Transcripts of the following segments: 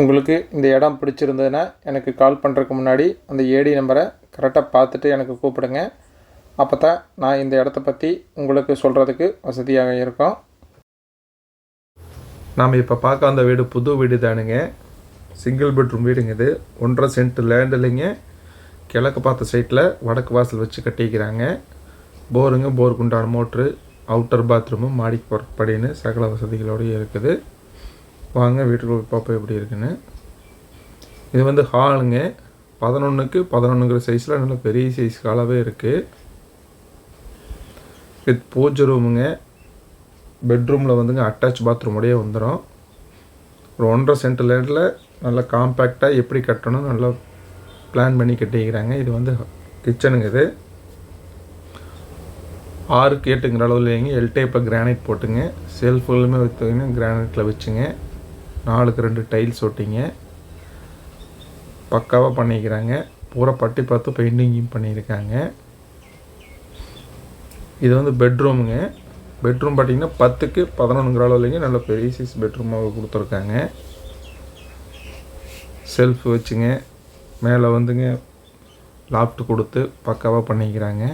உங்களுக்கு இந்த இடம் பிடிச்சிருந்ததுன்னா எனக்கு கால் பண்ணுறதுக்கு முன்னாடி அந்த ஏடி நம்பரை கரெக்டாக பார்த்துட்டு எனக்கு கூப்பிடுங்க. அப்போ தான் நான் இந்த இடத்த பற்றி உங்களுக்கு சொல்கிறதுக்கு வசதியாக இருக்கும். நாம் இப்போ பார்க்க அந்த வீடு புது வீடு தானுங்க. சிங்கிள் பெட்ரூம் வீடுங்க இது. ஒன்றரை சென்ட் லேண்ட் இல்லைங்க. கிழக்கு பார்த்த சைட்டில் வடக்கு வாசல் வச்சு கட்டிக்கிறாங்க. போருங்க போருக்கு உண்டான மோட்ரு அவுட்டர் பாத்ரூமு மாடி படின்னு சகல வசதிகளோடு இருக்குது. வாங்க வீட்டுக்குள்ள போய் பார்ப்போம் எப்படி இருக்குன்னு. இது வந்து ஹாலுங்க. பதினொன்றுக்கு பதினொன்றுங்கிற சைஸில் நல்ல பெரிய சைஸ் ஹாலாகவே இருக்குது வித் பூஜை ரூமுங்க பெட்ரூமில் வந்துங்க அட்டாச் பாத்ரூமோடய வந்துடும் ஒரு ஒன்றரை சென்ட் லேண்டில் நல்லா காம்பேக்டாக எப்படி கட்டணும் நல்லா பிளான் பண்ணி கட்டிக்கிறாங்க. இது வந்து கிச்சனுங்க இது. ஆறுக்கு எட்டுங்கிற அளவுலேங்க இல்லைங்க எல் டைப்பில் கிரானைட் போட்டுங்க. செல்ஃபுல்லுமே வைத்தீங்கன்னா கிரானைட்டில் வச்சுங்க. நாலுக்கு ரெண்டு டைல்ஸ் ஒட்டிங்க. பக்காவாக பண்ணிக்கிறாங்க. பூரா பட்டி பார்த்து பெயிண்டிங்கும் பண்ணியிருக்காங்க. இது வந்து பெட்ரூமுங்க. பெட்ரூம் பார்த்தீங்கன்னா பத்துக்கு பதினொன்றுங்கிற அளவுலேங்க நல்ல பெரிய சைஸ் பெட்ரூமாக கொடுத்துருக்காங்க. செல்ஃப் வச்சுங்க. மேலே வந்துங்க லாப்ட் கொடுத்து பக்காவாக பண்ணிக்கிறாங்க.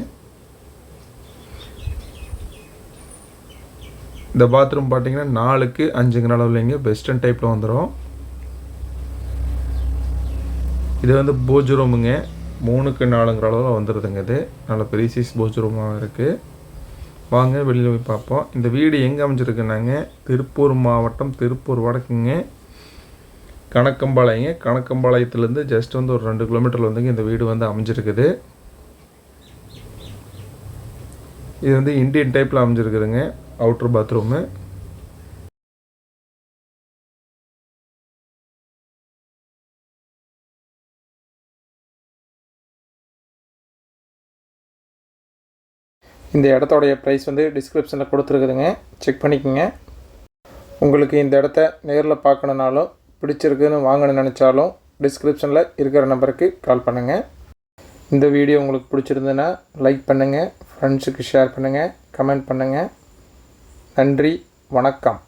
இந்த பாத்ரூம் பார்த்தீங்கன்னா நாலுக்கு அஞ்சுங்கிற அளவுலேங்க வெஸ்டர்ன் டைப்பில் வந்துடும் இது வந்து போஜ் ரூமுங்க மூணுக்கு நாலுங்கிற அளவில் வந்துடுதுங்க இது. நல்ல பெரிய சைஸ் போஜ் ரூமாக இருக்குது வாங்க வெளியில் போய் பார்ப்போம். இந்த வீடு எங்கே அமைஞ்சிருக்குனாங்க திருப்பூர் மாவட்டம் திருப்பூர் வடக்குங்க. கணக்கம்பாளையங்க. கணக்கம்பாளையத்துலேருந்து ஜஸ்ட் வந்து ஒரு ரெண்டு கிலோமீட்டரில் வந்துங்க இந்த வீடு வந்து அமைஞ்சிருக்குது. இது வந்து இந்தியன் டைப்பில் அமைஞ்சிருக்குதுங்க அவுட்ரு பாத்ரூமு இந்த இடத்தோடைய ப்ரைஸ் வந்து டிஸ்கிரிப்ஷனில் கொடுத்துருக்குதுங்க. செக் பண்ணிக்கோங்க. உங்களுக்கு இந்த இடத்த நேரில் பார்க்கணுனாலும் பிடிச்சிருக்குன்னு வாங்கணும்னு நினச்சாலும் டிஸ்கிரிப்ஷனில் இருக்கிற நம்பருக்கு கால் பண்ணுங்கள் இந்த வீடியோ உங்களுக்கு பிடிச்சிருந்ததுன்னா லைக் பண்ணுங்கள் ஃப்ரெண்ட்ஸுக்கு ஷேர் பண்ணுங்கள் கமெண்ட் பண்ணுங்கள் நன்றி வணக்கம்.